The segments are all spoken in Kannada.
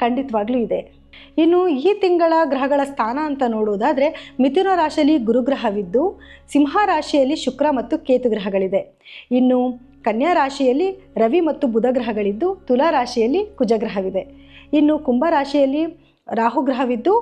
ಖಂಡಿತವಾಗ್ಲೂ ಇದೆ. ಇನ್ನು ಈ ತಿಂಗಳ ಗ್ರಹಗಳ ಸ್ಥಾನ ಅಂತ ನೋಡುವುದಾದರೆ ಮಿಥುನ ರಾಶಿಯಲ್ಲಿ ಗುರುಗ್ರಹವಿದ್ದು ಸಿಂಹ ರಾಶಿಯಲ್ಲಿ ಶುಕ್ರ ಮತ್ತು ಕೇತು ಗ್ರಹಗಳಿದೆ. ಇನ್ನು ಕನ್ಯಾ ರಾಶಿಯಲ್ಲಿ ರವಿ ಮತ್ತು ಬುಧ ಗ್ರಹಗಳಿದ್ದು ತುಲಾ ರಾಶಿಯಲ್ಲಿ ಕುಜಗ್ರಹವಿದೆ ಇನ್ನು ಕುಂಭ ರಾಶಿಯಲ್ಲಿ ರಾಹುಗ್ರಹವಿದ್ದು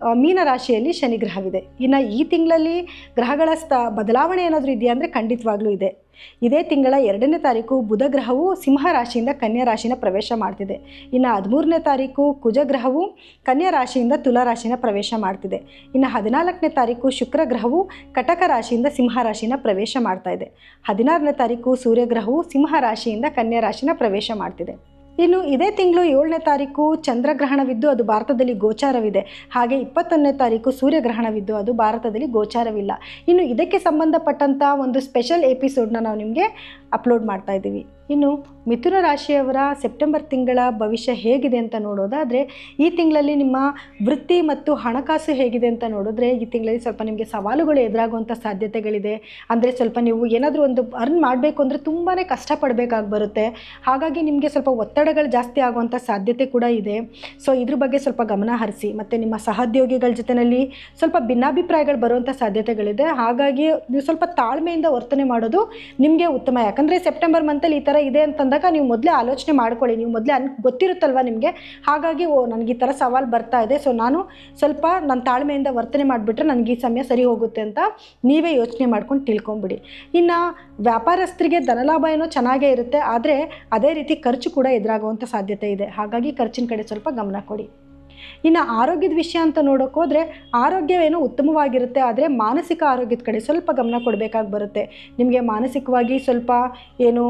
ಆ, ಮೀನ ರಾಶಿಯಲ್ಲಿ ಶನಿ ಗ್ರಹವಿದೆ. ಇನ್ನು ಈ ತಿಂಗಳಲ್ಲಿ ಗ್ರಹಗಳ ಸ್ಥ ಬದಲಾವಣೆ ಏನಾದರೂ ಇದೆಯಾ ಅಂದರೆ ಖಂಡಿತವಾಗ್ಲೂ ಇದೆ. ಇದೇ ತಿಂಗಳ ಎರಡನೇ ತಾರೀಕು ಬುಧ ಗ್ರಹವು ಸಿಂಹ ರಾಶಿಯಿಂದ ಕನ್ಯಾ ರಾಶಿನ ಪ್ರವೇಶ ಮಾಡ್ತಿದೆ. ಇನ್ನು ಹದಿಮೂರನೇ ತಾರೀಕು ಕುಜ ಗ್ರಹವು ಕನ್ಯಾ ರಾಶಿಯಿಂದ ತುಲಾ ಪ್ರವೇಶ ಮಾಡ್ತಿದೆ. ಇನ್ನು ಹದಿನಾಲ್ಕನೇ ತಾರೀಕು ಶುಕ್ರ ಗ್ರಹವು ಕಟಕ ರಾಶಿಯಿಂದ ಸಿಂಹ ರಾಶಿನ ಪ್ರವೇಶ ಮಾಡ್ತಾ ಇದೆ. ಹದಿನಾರನೇ ತಾರೀಕು ಸೂರ್ಯಗ್ರಹವು ಸಿಂಹ ರಾಶಿಯಿಂದ ಕನ್ಯಾ ರಾಶಿನ ಪ್ರವೇಶ ಮಾಡ್ತಿದೆ. ಇನ್ನು ಇದೇ ತಿಂಗಳು ಏಳನೇ ತಾರೀಕು ಚಂದ್ರಗ್ರಹಣವಿದ್ದು ಅದು ಭಾರತದಲ್ಲಿ ಗೋಚಾರವಿದೆ. ಹಾಗೆ ಇಪ್ಪತ್ತೊಂದನೇ ತಾರೀಕು ಸೂರ್ಯಗ್ರಹಣವಿದ್ದು ಅದು ಭಾರತದಲ್ಲಿ ಗೋಚಾರವಿಲ್ಲ. ಇನ್ನು ಇದಕ್ಕೆ ಸಂಬಂಧಪಟ್ಟಂಥ ಒಂದು ಸ್ಪೆಷಲ್ ಎಪಿಸೋಡ್ನ ನಾವು ನಿಮಗೆ ಅಪ್ಲೋಡ್ ಮಾಡ್ತಾ ಇದ್ದೀವಿ. ಇನ್ನು ಮಿಥುನ ರಾಶಿಯವರ ಸೆಪ್ಟೆಂಬರ್ ತಿಂಗಳ ಭವಿಷ್ಯ ಹೇಗಿದೆ ಅಂತ ನೋಡೋದಾದರೆ, ಈ ತಿಂಗಳಲ್ಲಿ ನಿಮ್ಮ ವೃತ್ತಿ ಮತ್ತು ಹಣಕಾಸು ಹೇಗಿದೆ ಅಂತ ನೋಡಿದ್ರೆ, ಈ ತಿಂಗಳಲ್ಲಿ ಸ್ವಲ್ಪ ನಿಮಗೆ ಸವಾಲುಗಳು ಎದುರಾಗುವಂಥ ಸಾಧ್ಯತೆಗಳಿದೆ. ಅಂದರೆ ಸ್ವಲ್ಪ ನೀವು ಏನಾದರೂ ಒಂದು ಅರ್ನ್ ಮಾಡಬೇಕು ಅಂದರೆ ತುಂಬಾ ಕಷ್ಟಪಡಬೇಕಾಗಿ ಬರುತ್ತೆ ಹಾಗಾಗಿ ನಿಮಗೆ ಸ್ವಲ್ಪ ಒತ್ತಡಗಳು ಜಾಸ್ತಿ ಆಗುವಂಥ ಸಾಧ್ಯತೆ ಕೂಡ ಇದೆ. ಸೊ ಇದ್ರ ಬಗ್ಗೆ ಸ್ವಲ್ಪ ಗಮನ ಹರಿಸಿ. ಮತ್ತು ನಿಮ್ಮ ಸಹೋದ್ಯೋಗಿಗಳ ಜೊತೆಯಲ್ಲಿ ಸ್ವಲ್ಪ ಭಿನ್ನಾಭಿಪ್ರಾಯಗಳು ಬರುವಂಥ ಸಾಧ್ಯತೆಗಳಿದೆ. ಹಾಗಾಗಿ ನೀವು ಸ್ವಲ್ಪ ತಾಳ್ಮೆಯಿಂದ ವರ್ತನೆ ಮಾಡೋದು ನಿಮಗೆ ಉತ್ತಮ. ಯಾಕಂದರೆ ಸೆಪ್ಟೆಂಬರ್ ಮಂತಲ್ಲಿ ಈ ಥರ ಇದೆ ಅಂತಂದಾಗ ನೀವು ಮೊದಲೇ ಆಲೋಚನೆ ಮಾಡ್ಕೊಳ್ಳಿ. ನೀವು ಮೊದಲೇ ಅನ್ ಗೊತ್ತಿರುತ್ತಲ್ವ ನಿಮಗೆ? ಹಾಗಾಗಿ ಓ, ನನಗೆ ಈ ಥರ ಸವಾಲು ಬರ್ತಾ ಇದೆ. ಸೊ, ನಾನು ಸ್ವಲ್ಪ ನನ್ನ ತಾಳ್ಮೆಯಿಂದ ವರ್ತನೆ ಮಾಡಿಬಿಟ್ರೆ ನನಗೆ ಈ ಸಮಯ ಸರಿ ಹೋಗುತ್ತೆ ಅಂತ ನೀವೇ ಯೋಚನೆ ಮಾಡ್ಕೊಂಡು ತಿಳ್ಕೊಂಬಿಡಿ. ಇನ್ನು ವ್ಯಾಪಾರಸ್ಥರಿಗೆ ಧನಲಾಭ ಏನೋ ಚೆನ್ನಾಗೇ ಇರುತ್ತೆ, ಆದರೆ ಅದೇ ರೀತಿ ಖರ್ಚು ಕೂಡ ಎದುರಾಗುವಂಥ ಸಾಧ್ಯತೆ ಇದೆ. ಹಾಗಾಗಿ ಖರ್ಚಿನ ಕಡೆ ಸ್ವಲ್ಪ ಗಮನ ಕೊಡಿ. ಇನ್ನು ಆರೋಗ್ಯದ ವಿಷಯ ಅಂತ ನೋಡೋಕ್ಕೋದ್ರೆ ಹೋದರೆ ಆರೋಗ್ಯವೇನೋ ಉತ್ತಮವಾಗಿರುತ್ತೆ, ಆದರೆ ಮಾನಸಿಕ ಆರೋಗ್ಯದ ಕಡೆ ಸ್ವಲ್ಪ ಗಮನ ಕೊಡಬೇಕಾಗಿ ಬರುತ್ತೆ. ನಿಮಗೆ ಮಾನಸಿಕವಾಗಿ ಸ್ವಲ್ಪ ಏನು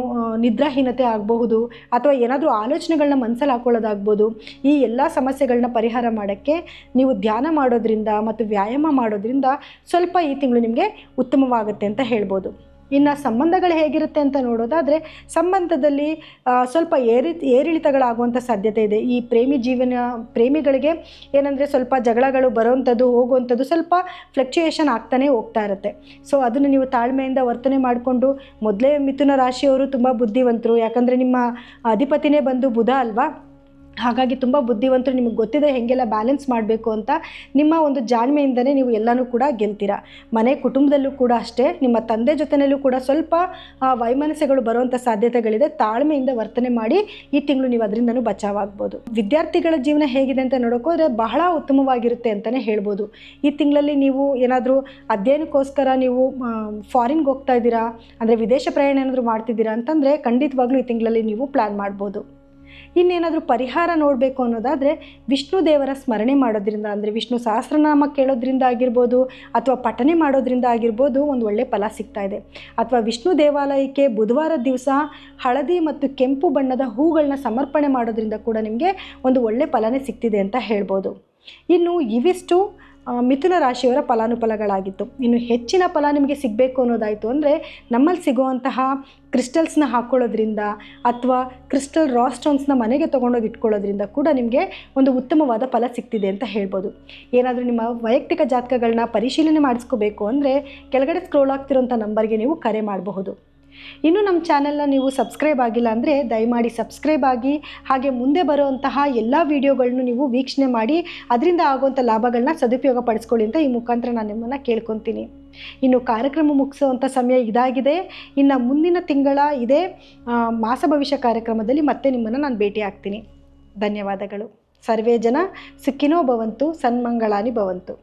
ನಿದ್ರಾಹೀನತೆ ಆಗಬಹುದು, ಅಥವಾ ಏನಾದರೂ ಆಲೋಚನೆಗಳನ್ನ ಮನಸ್ಸಲ್ಲಿ ಹಾಕೊಳ್ಳೋದಾಗ್ಬೋದು. ಈ ಎಲ್ಲ ಸಮಸ್ಯೆಗಳನ್ನ ಪರಿಹಾರ ಮಾಡೋಕ್ಕೆ ನೀವು ಧ್ಯಾನ ಮಾಡೋದ್ರಿಂದ ಮತ್ತು ವ್ಯಾಯಾಮ ಮಾಡೋದ್ರಿಂದ ಸ್ವಲ್ಪ ಈ ತಿಂಗಳು ನಿಮಗೆ ಉತ್ತಮವಾಗುತ್ತೆ ಅಂತ ಹೇಳ್ಬೋದು. ಇನ್ನು ಸಂಬಂಧಗಳು ಹೇಗಿರುತ್ತೆ ಅಂತ ನೋಡೋದಾದರೆ ಸಂಬಂಧದಲ್ಲಿ ಸ್ವಲ್ಪ ಏರಿ ಏರಿಳಿತಗಳಾಗುವಂಥ ಸಾಧ್ಯತೆ ಇದೆ. ಈ ಪ್ರೇಮಿ ಜೀವನ, ಪ್ರೇಮಿಗಳಿಗೆ ಏನಂದರೆ ಸ್ವಲ್ಪ ಜಗಳಗಳು ಬರೋವಂಥದ್ದು ಹೋಗುವಂಥದ್ದು ಸ್ವಲ್ಪ ಫ್ಲಕ್ಚುಯೇಷನ್ ಆಗ್ತಾನೆ ಹೋಗ್ತಾ ಇರುತ್ತೆ. ಸೊ ಅದನ್ನು ನೀವು ತಾಳ್ಮೆಯಿಂದ ವರ್ತನೆ ಮಾಡಿಕೊಂಡು, ಮೊದಲೇ ಮಿಥುನ ರಾಶಿಯವರು ತುಂಬ ಬುದ್ಧಿವಂತರು. ಯಾಕಂದರೆ ನಿಮ್ಮ ಅಧಿಪತಿನೇ ಬಂದು ಬುಧ ಅಲ್ವಾ? ಹಾಗಾಗಿ ತುಂಬ ಬುದ್ಧಿವಂತರು ನಿಮಗೆ ಗೊತ್ತಿದೆ ಹೇಗೆಲ್ಲ ಬ್ಯಾಲೆನ್ಸ್ ಮಾಡಬೇಕು ಅಂತ ನಿಮ್ಮ ಒಂದು ಜಾಣ್ಮೆಯಿಂದನೇ ನೀವು ಎಲ್ಲನೂ ಕೂಡ ಗೆಲ್ತೀರಾ. ಮನೆ ಕುಟುಂಬದಲ್ಲೂ ಕೂಡ ಅಷ್ಟೇ, ನಿಮ್ಮ ತಂದೆ ಜೊತೆಯಲ್ಲೂ ಕೂಡ ಸ್ವಲ್ಪ ವೈಮನಸ್ಯಗಳು ಬರುವಂಥ ಸಾಧ್ಯತೆಗಳಿದೆ, ತಾಳ್ಮೆಯಿಂದ ವರ್ತನೆ ಮಾಡಿ ಈ ತಿಂಗಳು ನೀವು ಅದರಿಂದನೂ ಬಚಾವಾಗ್ಬೋದು. ವಿದ್ಯಾರ್ಥಿಗಳ ಜೀವನ ಹೇಗಿದೆ ಅಂತ ನೋಡೋಕೋದ್ರೆ ಬಹಳ ಉತ್ತಮವಾಗಿರುತ್ತೆ ಅಂತಲೇ ಹೇಳ್ಬೋದು. ಈ ತಿಂಗಳಲ್ಲಿ ನೀವು ಏನಾದರೂ ಅಧ್ಯಯನಕ್ಕೋಸ್ಕರ ನೀವು ಫಾರಿನ್ಗೆ ಹೋಗ್ತಾ ಇದ್ದೀರಾ, ಅಂದರೆ ವಿದೇಶ ಪ್ರಯಾಣ ಏನಾದರೂ ಮಾಡ್ತಿದ್ದೀರಾ ಅಂತಂದರೆ ಖಂಡಿತವಾಗ್ಲೂ ಈ ತಿಂಗಳಲ್ಲಿ ನೀವು ಪ್ಲ್ಯಾನ್ ಮಾಡ್ಬೋದು. ಇನ್ನೇನಾದರೂ ಪರಿಹಾರ ನೋಡಬೇಕು ಅನ್ನೋದಾದರೆ ವಿಷ್ಣು ದೇವರ ಸ್ಮರಣೆ ಮಾಡೋದ್ರಿಂದ, ಅಂದರೆ ವಿಷ್ಣು ಸಹಸ್ರನಾಮ ಕೇಳೋದ್ರಿಂದ ಆಗಿರ್ಬೋದು ಅಥವಾ ಪಠನೆ ಮಾಡೋದ್ರಿಂದ ಆಗಿರ್ಬೋದು ಒಂದು ಒಳ್ಳೆ ಫಲ ಸಿಗ್ತಾ ಇದೆ. ಅಥವಾ ವಿಷ್ಣು ದೇವಾಲಯಕ್ಕೆ ಬುಧವಾರ ದಿವಸ ಹಳದಿ ಮತ್ತು ಕೆಂಪು ಬಣ್ಣದ ಹೂಗಳನ್ನ ಸಮರ್ಪಣೆ ಮಾಡೋದ್ರಿಂದ ಕೂಡ ನಿಮಗೆ ಒಂದು ಒಳ್ಳೆ ಫಲನೇ ಸಿಗ್ತಿದೆ ಅಂತ ಹೇಳ್ಬೋದು. ಇನ್ನು ಇವಿಷ್ಟು ಮಿಥುನ ರಾಶಿಯವರ ಫಲಾನುಫಲಗಳಾಗಿತ್ತು. ಇನ್ನು ಹೆಚ್ಚಿನ ಫಲ ನಿಮಗೆ ಸಿಗಬೇಕು ಅನ್ನೋದಾಯಿತು ಅಂದರೆ ನಮ್ಮಲ್ಲಿ ಸಿಗುವಂತಹ ಕ್ರಿಸ್ಟಲ್ಸ್ನ ಹಾಕ್ಕೊಳ್ಳೋದ್ರಿಂದ ಅಥವಾ ಕ್ರಿಸ್ಟಲ್ ರಾ ಸ್ಟೋನ್ಸ್ನ ಮನೆಗೆ ತೊಗೊಂಡೋಗಿ ಇಟ್ಕೊಳ್ಳೋದ್ರಿಂದ ಕೂಡ ನಿಮಗೆ ಒಂದು ಉತ್ತಮವಾದ ಫಲ ಸಿಗ್ತಿದೆ ಅಂತ ಹೇಳ್ಬೋದು. ಏನಾದರೂ ನಿಮ್ಮ ವೈಯಕ್ತಿಕ ಜಾತಕಗಳನ್ನ ಪರಿಶೀಲನೆ ಮಾಡಿಸ್ಕೋಬೇಕು ಅಂದರೆ ಕೆಳಗಡೆ ಸ್ಕ್ರೋಲ್ ಆಗ್ತಿರೋಂಥ ನಂಬರ್ಗೆ ನೀವು ಕರೆ ಮಾಡಬಹುದು. ಇನ್ನೂ ನಮ್ಮ ಚಾನೆಲ್ನ ನೀವು ಸಬ್ಸ್ಕ್ರೈಬ್ ಆಗಿಲ್ಲ ಅಂದರೆ ದಯಮಾಡಿ ಸಬ್ಸ್ಕ್ರೈಬ್ ಆಗಿ, ಹಾಗೆ ಮುಂದೆ ಬರುವಂತಹ ಎಲ್ಲ ವೀಡಿಯೋಗಳನ್ನು ನೀವು ವೀಕ್ಷಣೆ ಮಾಡಿ, ಅದರಿಂದ ಆಗುವಂಥ ಲಾಭಗಳನ್ನ ಸದುಪಯೋಗ ಪಡಿಸ್ಕೊಳ್ಳಿ ಅಂತ ಈ ಮುಖಾಂತರ ನಾನು ನಿಮ್ಮನ್ನು ಕೇಳ್ಕೊತೀನಿ. ಇನ್ನು ಕಾರ್ಯಕ್ರಮ ಮುಗಿಸುವಂಥ ಸಮಯ ಇದಾಗಿದೆ. ಇನ್ನು ಮುಂದಿನ ತಿಂಗಳ ಇದೇ ಮಾಸ ಭವಿಷ್ಯ ಕಾರ್ಯಕ್ರಮದಲ್ಲಿ ಮತ್ತೆ ನಿಮ್ಮನ್ನು ನಾನು ಭೇಟಿ ಆಗ್ತೀನಿ. ಧನ್ಯವಾದಗಳು. ಸರ್ವೇ ಜನ ಸಿಕ್ಕಿನೋ ಭವಂತು, ಸನ್ಮಂಗಳಾನಿ ಭವಂತು.